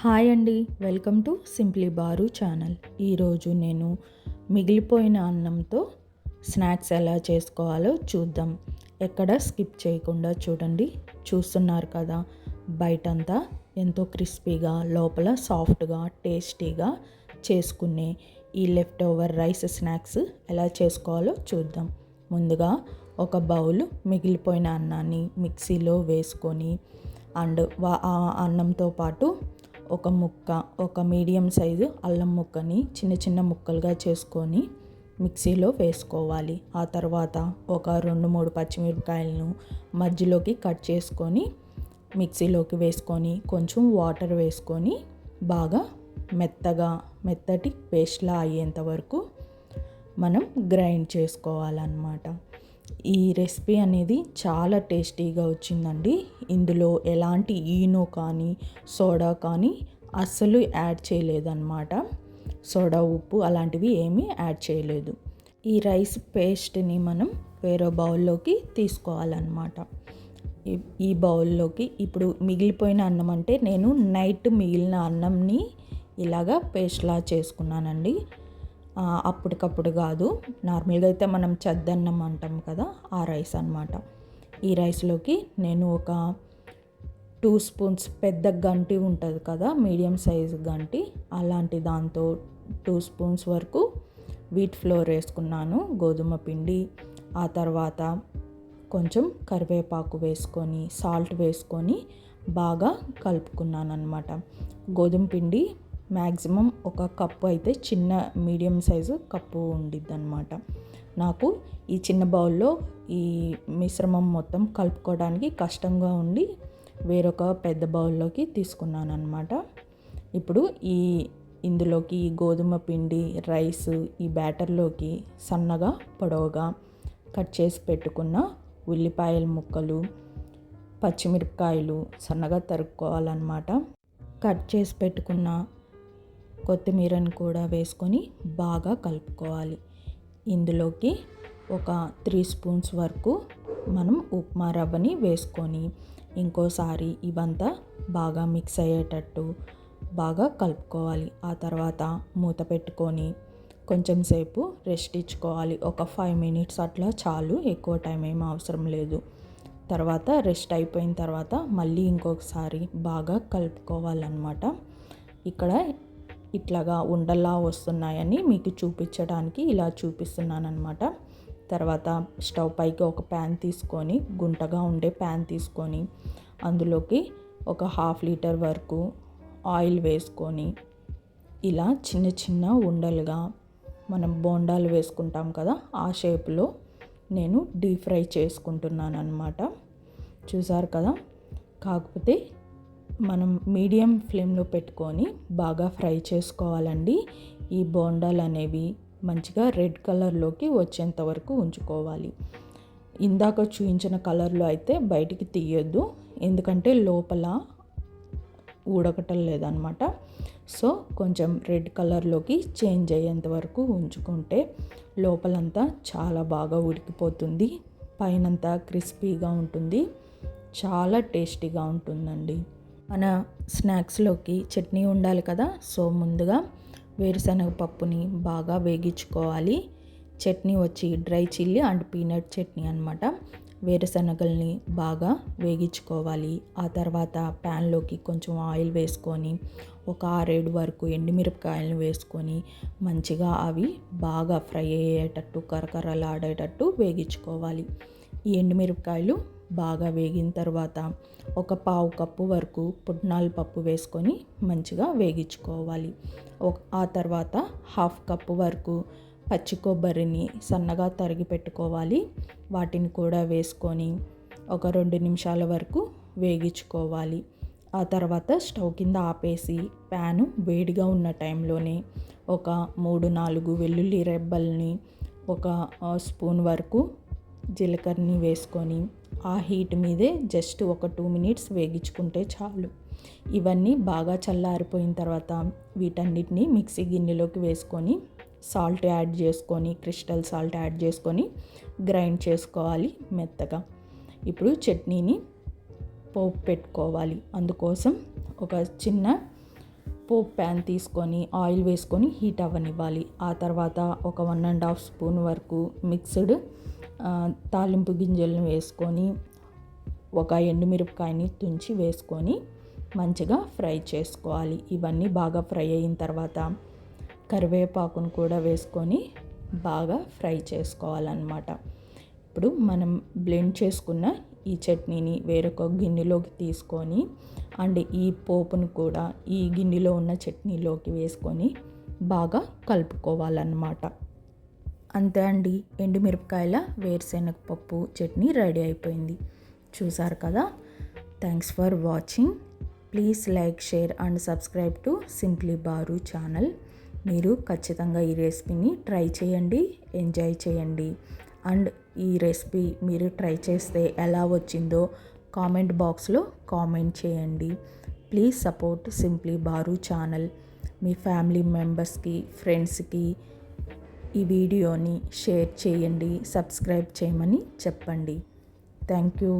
Hi అండి welcome to simply Baaru channel. ఈరోజు నేను మిగిలిపోయిన అన్నంతో స్నాక్స్ ఎలా చేసుకోవాలో చూద్దాం. ఎక్కడ స్కిప్ చేయకుండా చూడండి. చూస్తున్నారు కదా బయటంతా ఎంతో క్రిస్పీగా లోపల సాఫ్ట్గా టేస్టీగా చేసుకునే ఈ లెఫ్ట్ ఓవర్ రైస్ స్నాక్స్ ఎలా చేసుకోవాలో చూద్దాం. ముందుగా ఒక బౌల్ మిగిలిపోయిన అన్నాన్ని మిక్సీలో వేసుకొని అండ్ ఆ అన్నంతో పాటు ఒక ముక్క ఒక మీడియం సైజు అల్లం ముక్కని చిన్న చిన్న ముక్కలుగా చేసుకొని మిక్సీలో వేసుకోవాలి. ఆ తర్వాత ఒక రెండు మూడు పచ్చిమిరపకాయలను మధ్యలోకి కట్ చేసుకొని మిక్సీలోకి వేసుకొని కొంచెం వాటర్ వేసుకొని బాగా మెత్తగా మెత్తటి పేస్ట్లా అయ్యేంత వరకు మనం గ్రైండ్ చేసుకోవాలన్నమాట. ఈ రెసిపీ అనేది చాలా టేస్టీగా వచ్చిందండి. ఇందులో ఎలాంటి ఈనో కానీ సోడా కానీ అస్సలు యాడ్ చేయలేదన్నమాట. సోడా ఉప్పు అలాంటివి ఏమీ యాడ్ చేయలేదు. ఈ రైస్ పేస్ట్ని మనం వేరే బౌల్లోకి తీసుకోవాలన్నమాట. ఈ బౌల్లోకి ఇప్పుడు మిగిలిపోయిన అన్నం అంటే నేను నైట్ మిగిలిన అన్నంని ఇలాగా పేస్ట్లా చేసుకున్నానండి. అప్పటికప్పుడు కాదు. నార్మల్గా అయితే మనం చద్దన్నం అంటాం కదా ఆ రైస్ అనమాట ఈ రైస్లోకి నేను ఒక టూ స్పూన్స్ పెద్ద గంటి ఉంటుంది కదా మీడియం సైజ్ గంటి అలాంటి దాంతో టూ స్పూన్స్ వరకు వీట్ ఫ్లోర్ వేసుకున్నాను గోధుమ పిండి ఆ తర్వాత కొంచెం కరివేపాకు వేసుకొని సాల్ట్ వేసుకొని బాగా కలుపుకున్నాను అనమాట గోధుమ పిండి మ్యాక్సిమం ఒక కప్పు అయితే చిన్న మీడియం సైజు కప్పు ఉండిద్ది అనమాట నాకు ఈ చిన్న బౌల్లో ఈ మిశ్రమం మొత్తం కలుపుకోవడానికి కష్టంగా ఉండి వేరొక పెద్ద బౌల్లోకి తీసుకున్నాను అనమాట ఇప్పుడు ఈ ఇందులోకి ఈ గోధుమ పిండి రైస్ ఈ బ్యాటర్లోకి సన్నగా పొడవుగా కట్ చేసి పెట్టుకున్న ఉల్లిపాయల ముక్కలు పచ్చిమిరపకాయలు సన్నగా తరుక్కోవాలన్నమాట. కట్ చేసి పెట్టుకున్న కొత్తిమీరను కూడా వేసుకొని బాగా కలుపుకోవాలి. ఇందులోకి ఒక త్రీ స్పూన్స్ వరకు మనం ఉప్మా రవ్వని వేసుకొని ఇంకోసారి ఇవంతా బాగా మిక్స్ అయ్యేటట్టు బాగా కలుపుకోవాలి. ఆ తర్వాత మూత పెట్టుకొని కొంచెం సేపు రెస్ట్ ఇచ్చుకోవాలి. ఒక ఫైవ్ మినిట్స్ అట్లా చాలు ఎక్కువ టైం ఏం అవసరం లేదు. తర్వాత రెస్ట్ అయిపోయిన తర్వాత మళ్ళీ ఇంకొకసారి బాగా కలుపుకోవాలన్నమాట. ఇక్కడ ఇట్లాగా ఉండల్లా వస్తున్నాయని మీకు చూపించడానికి ఇలా చూపిస్తున్నాను అనమాట తర్వాత స్టవ్ పైకి ఒక ప్యాన్ తీసుకొని గుంటగా ఉండే ప్యాన్ తీసుకొని అందులోకి ఒక హాఫ్ లీటర్ వరకు ఆయిల్ వేసుకొని ఇలా చిన్న చిన్న ఉండలుగా మనం బోండాలు వేసుకుంటాం కదా ఆ షేప్లో నేను డీప్ ఫ్రై చేసుకుంటున్నాను అనమాట చూసారు కదా? కాకపోతే మనం మీడియం ఫ్లేమ్లో పెట్టుకొని బాగా ఫ్రై చేసుకోవాలండి. ఈ బోండాలు అనేవి మంచిగా రెడ్ కలర్లోకి వచ్చేంత వరకు ఉంచుకోవాలి. ఇందాక చూపించిన కలర్లో అయితే బయటికి తీయొద్దు. ఎందుకంటే లోపల ఊడకటం లేదనమాట సో కొంచెం రెడ్ కలర్లోకి చేంజ్ అయ్యేంత వరకు ఉంచుకుంటే లోపలంతా చాలా బాగా ఉడికిపోతుంది. పైనంతా క్రిస్పీగా ఉంటుంది. చాలా టేస్టీగా ఉంటుందండి. మన స్నాక్స్లోకి చట్నీ ఉండాలి కదా సో ముందుగా వేరుశనగ పప్పుని బాగా వేగించుకోవాలి. చట్నీ వచ్చి dry chilli and peanut chutney అనమాట వేరుశనగల్ని బాగా వేగించుకోవాలి. ఆ తర్వాత ప్యాన్లోకి కొంచెం ఆయిల్ వేసుకొని ఒక ఆరేడు వరకు ఎండుమిరపకాయలను వేసుకొని మంచిగా అవి బాగా ఫ్రై అయ్యేటట్టు కరకరలాడేటట్టు వేగించుకోవాలి. ఈ ఎండుమిరపకాయలు బాగా వేగిన తర్వాత ఒక పావు కప్పు వరకు పుట్నాల పప్పు వేసుకొని మంచిగా వేగించుకోవాలి. ఆ తర్వాత హాఫ్ కప్పు వరకు పచ్చి కొబ్బరిని సన్నగా తరిగి పెట్టుకోవాలి. వాటిని కూడా వేసుకొని ఒక రెండు నిమిషాల వరకు వేగించుకోవాలి. ఆ తర్వాత స్టవ్ కింద ఆపేసి ప్యాను వేడిగా ఉన్న టైంలోనే ఒక మూడు నాలుగు వెల్లుల్లి రెబ్బల్ని ఒక స్పూన్ వరకు జీలకర్రని వేసుకొని ఆ హీట్ మీదే జస్ట్ ఒక టూ మినిట్స్ వేగించుకుంటే చాలు. ఇవన్నీ బాగా చల్లారిపోయిన తర్వాత వీటన్నిటిని మిక్సీ గిన్నెలోకి వేసుకొని సాల్ట్ యాడ్ చేసుకొని క్రిస్టల్ సాల్ట్ యాడ్ చేసుకొని గ్రైండ్ చేసుకోవాలి మెత్తగా. ఇప్పుడు చట్నీని పోపు పెట్టుకోవాలి. అందుకోసం ఒక చిన్న పోపు ప్యాన్ తీసుకొని ఆయిల్ వేసుకొని హీట్ అవ్వనివ్వాలి. ఆ తర్వాత ఒక వన్ అండ్ హాఫ్ స్పూన్ వరకు మిక్స్డ్ తాలింపు గింజలను వేసుకొని ఒక ఎండుమిరపకాయని తుంచి వేసుకొని మంచిగా ఫ్రై చేసుకోవాలి. ఇవన్నీ బాగా ఫ్రై అయిన తర్వాత కరివేపాకును కూడా వేసుకొని బాగా ఫ్రై చేసుకోవాలన్నమాట. ఇప్పుడు మనం బ్లెండ్ చేసుకున్న ఈ చట్నీని వేరొక గిన్నెలోకి తీసుకొని అండ్ ఈ పోపును కూడా ఈ గిన్నెలో ఉన్న చట్నీలోకి వేసుకొని బాగా కలుపుకోవాలన్నమాట. అంతే అండి. ఎండుమిరపకాయల వేరుశెనగ పప్పు చట్నీ రెడీ అయిపోయింది. చూసారు కదా? Thanks for watching please like share and subscribe to simply Baaru channel మీరు ఖచ్చితంగా ఈ రెసిపీని ట్రై చేయండి ఎంజాయ్ చేయండి. అండ్ ఈ రెసిపీ మీరు ట్రై చేస్తే ఎలా వచ్చిందో కామెంట్ బాక్స్లో కామెంట్ చేయండి. Please support simply Baaru channel me family మెంబర్స్కి ఫ్రెండ్స్కి ఈ వీడియోని షేర్ చేయండి సబ్స్క్రైబ్ చేయమని చెప్పండి. Thank you.